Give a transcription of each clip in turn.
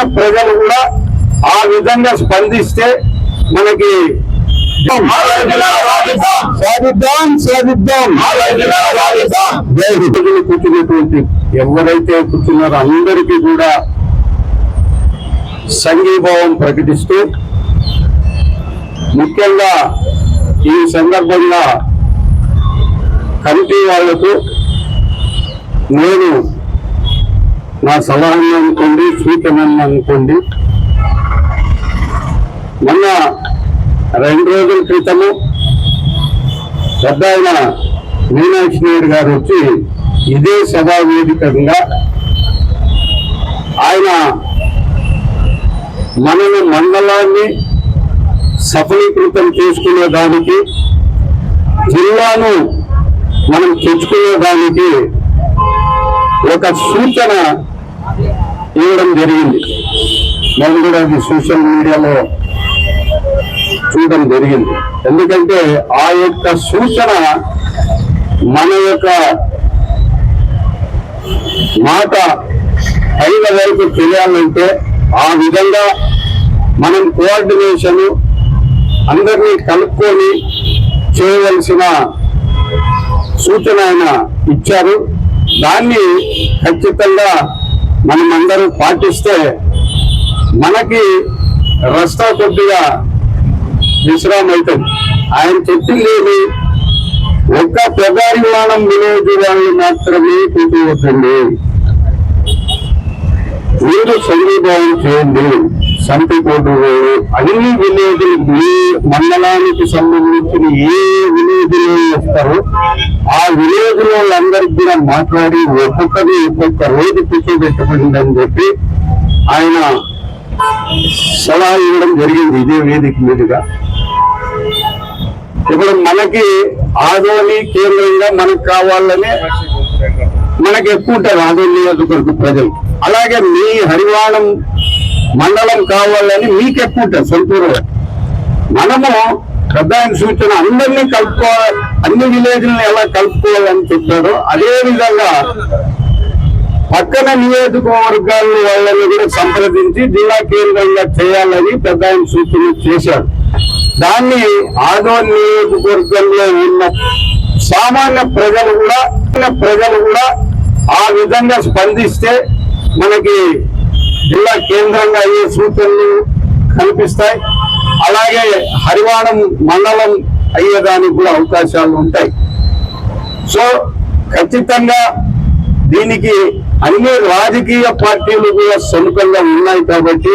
సామాన్య ప్రజలు కూడా ఆ విధంగా స్పందిస్తే మనకి సాధిద్దాం సాధిద్దాం. ప్రజలు కూర్చున్నటువంటి ఎవరైతే కూర్చున్నారో అందరికీ కూడా సంఘీభావం ప్రకటిస్తూ ముఖ్యంగా ఈ సందర్భంగా కమిటీ వాళ్ళకు నేను నా సలహాన్ని అనుకోండి సూచనలు అనుకోండి. మొన్న రెండు రోజుల క్రితము పెద్ద ఆయన మీనాక్షి నాయుడు గారు వచ్చి ఇదే సభా వేదికగా ఆయన మనని మండలాన్ని సఫలీకృతం చేసుకునే దానికి జిల్లాను మనం తెచ్చుకునే దానికి ఒక సూచన చూడడం జరిగింది. నేను కూడా అది సోషల్ మీడియాలో చూడడం జరిగింది. ఎందుకంటే ఆ యొక్క సూచన మన యొక్క మాట పైన వరకు తెలియాలంటే ఆ విధంగా మనం కోఆర్డినేషన్ అందరినీ కలుపుకొని చేయవలసిన సూచన ఆయన ఇచ్చారు. దాన్ని ఖచ్చితంగా మనం పాటిస్తే మనకి రస్తా కొద్దిగా విశ్రామం అవుతుంది ఆయన చెప్పింది ఏమి ఒక్క ప్రజారిమాణం విలేజ్ వాళ్ళు మాత్రమే కూర్చోవద్దండి. మీరు సంఘీభావం చేయండి. సంతకోటు అన్ని విలేజ్ మీ మండలానికి సంబంధించిన ఏ విలేజ్లో వస్తారో ఆ విలేజ్లో వాళ్ళందరికీ కూడా మాట్లాడి ఒక్కొక్కరి ఒక్కొక్క రోజు కూర్చోబెట్టబడింది అని చెప్పి ఆయన సలహా ఇవ్వడం జరిగింది ఇదే వేదిక మీదుగా. ఇప్పుడు మనకి ఆదోని కేంద్రంగా మనకు కావాలనే మనకి ఎక్కువ ఉంటారు ఆదోని నియోజకవర్గ ప్రజలు. అలాగే మీ హరివాణం మండలం కావాలని మీకు ఎక్కువ ఉంటుంది సొంతూరు మనము పెద్ద ఆయన సూచన అందరినీ కలుపుకోవాలి అన్ని విలేజ్లను ఎలా కలుపుకోవాలని చెప్పారో అదే విధంగా పక్కన నియోజకవర్గాల వాళ్ళని కూడా సంప్రదించి జిల్లా కేంద్రంగా చేయాలని పెద్ద ఆయన సూచన చేశారు దాన్ని ఆదోన్ నియోజకవర్గంలో ఉన్న సామాన్య ప్రజలు కూడా ప్రజలు కూడా ఆ విధంగా స్పందిస్తే మనకి జిల్లా కేంద్రంగా అయ్యే సూచనలు కనిపిస్తాయి అలాగే హరివాణం మండలం అయ్యేదానికి కూడా అవకాశాలు ఉంటాయి. సో ఖచ్చితంగా దీనికి అన్ని రాజకీయ పార్టీలు కూడా సముఖంగా ఉన్నాయి కాబట్టి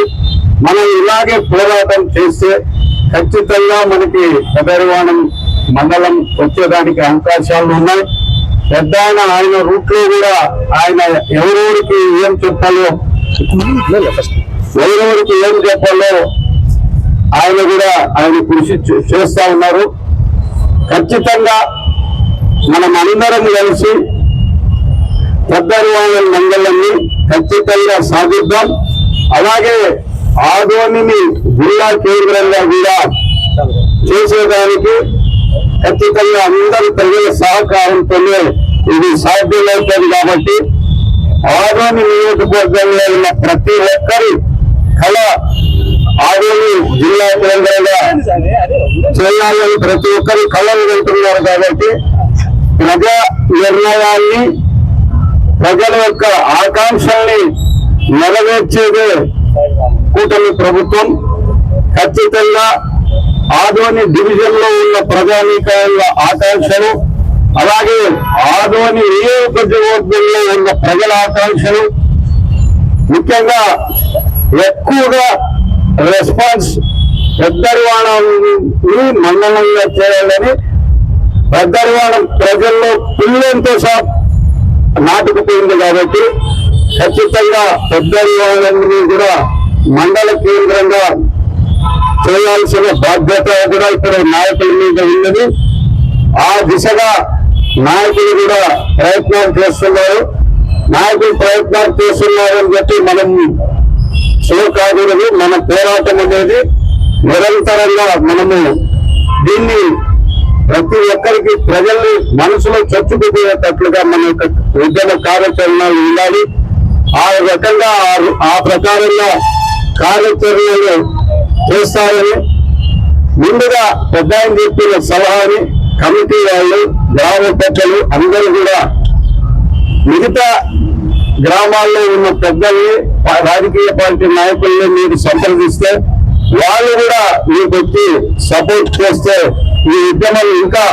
మనం ఇలాగే పోరాటం చేస్తే ఖచ్చితంగా మనకి పెదరివాణం మండలం వచ్చేదానికి అవకాశాలు ఉన్నాయి. పెద్ద ఆయన ఆయన రూట్లో కూడా ఆయన ఎవరెవరికి ఏం చెప్పాలో ఎవరెవరికి ఏం చెప్పాలో ఆయన కూడా ఆయన కృషి చేస్తా ఉన్నారు. ఖచ్చితంగా మనం అందరం కలిసి పెద్దరివాళ్ళ మండలాన్ని ఖచ్చితంగా సాధిద్దాం. అలాగే ఆదోనిని జిల్లా కేంద్రంగా కూడా చేసేదానికి ఖచ్చితంగా అందరి ప్రజల సహకారంతోనే ఇది సాధ్యమవుతుంది కాబట్టి ఆదోని నియోజకవర్గంలో ఉన్న ప్రతి ఒక్కరి కళ ఆదోని జిల్లా కేంద్రంగా చేయాలని ప్రతి ఒక్కరు కళలు వెళ్తున్నారు కాబట్టి ప్రజా నిర్ణయాన్ని ప్రజల యొక్క ఆకాంక్షల్ని నెరవేర్చేదే కూటమి ప్రభుత్వం. ఖచ్చితంగా ఆదోని డివిజన్లో ఉన్న ప్రజానీకాల ఆకాంక్షలు అలాగే ఆదోని నియోజకవర్గంలో ఉన్న ప్రజల ఆకాంక్షలు ముఖ్యంగా ఎక్కువగా రెస్పాన్స్ పెద్దరివాణాన్ని మండలంగా చేయాలని పెద్దరివాణం ప్రజల్లో పిల్లలతో సహా నాటుకుపోయింది కాబట్టి ఖచ్చితంగా పెద్దరివాణాన్ని కూడా మండల కేంద్రంగా చేయాల్సిన బాధ్యత కూడా ఇక్కడ నాయకుల మీద ఉన్నది. ఆ దిశగా నాయకులు కూడా ప్రయత్నాలు చేస్తున్నారు. నాయకులు ప్రయత్నాలు చేస్తున్నారు అని చెప్పి మనం సో కాకూడదు మన పోరాటం అనేది నిరంతరంగా మనము దీన్ని ప్రతి ఒక్కరికి ప్రజల్ని మనసులో చొచ్చుకుపోయేటట్లుగా మన యొక్క ఉద్యమ కార్యాచరణ ఉండాలి. ఆ రకంగా ఆ- ప్రకారంగా కార్యాచరణలు చేస్తారని ముందుగా పెద్ద చెప్పిన సలహాని కమిటీ వాళ్ళు గ్రామ పెద్దలు అందరూ కూడా మిగతా గ్రామాల్లో ఉన్న పెద్దల్ని రాజకీయ పార్టీ నాయకుల్ని మీరు సంప్రదిస్తే వాళ్ళు కూడా మీకు వచ్చి సపోర్ట్ చేస్తే ఈ ఉద్యమం ఇంకా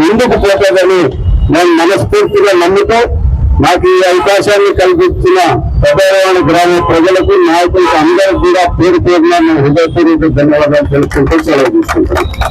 ముందుకు పోతుందని నేను మనస్ఫూర్తిగా నమ్ముతూ నాకు ఈ అవకాశాన్ని కల్పించిన పెద్దవాడి గ్రామ ప్రజలకు నాయకులకు అందరికీ కూడా పేరు పేరున హృదయపూర్వక ధన్యవాదాలు తెలుసుకుంటూ సెలవు తీసుకుంటాను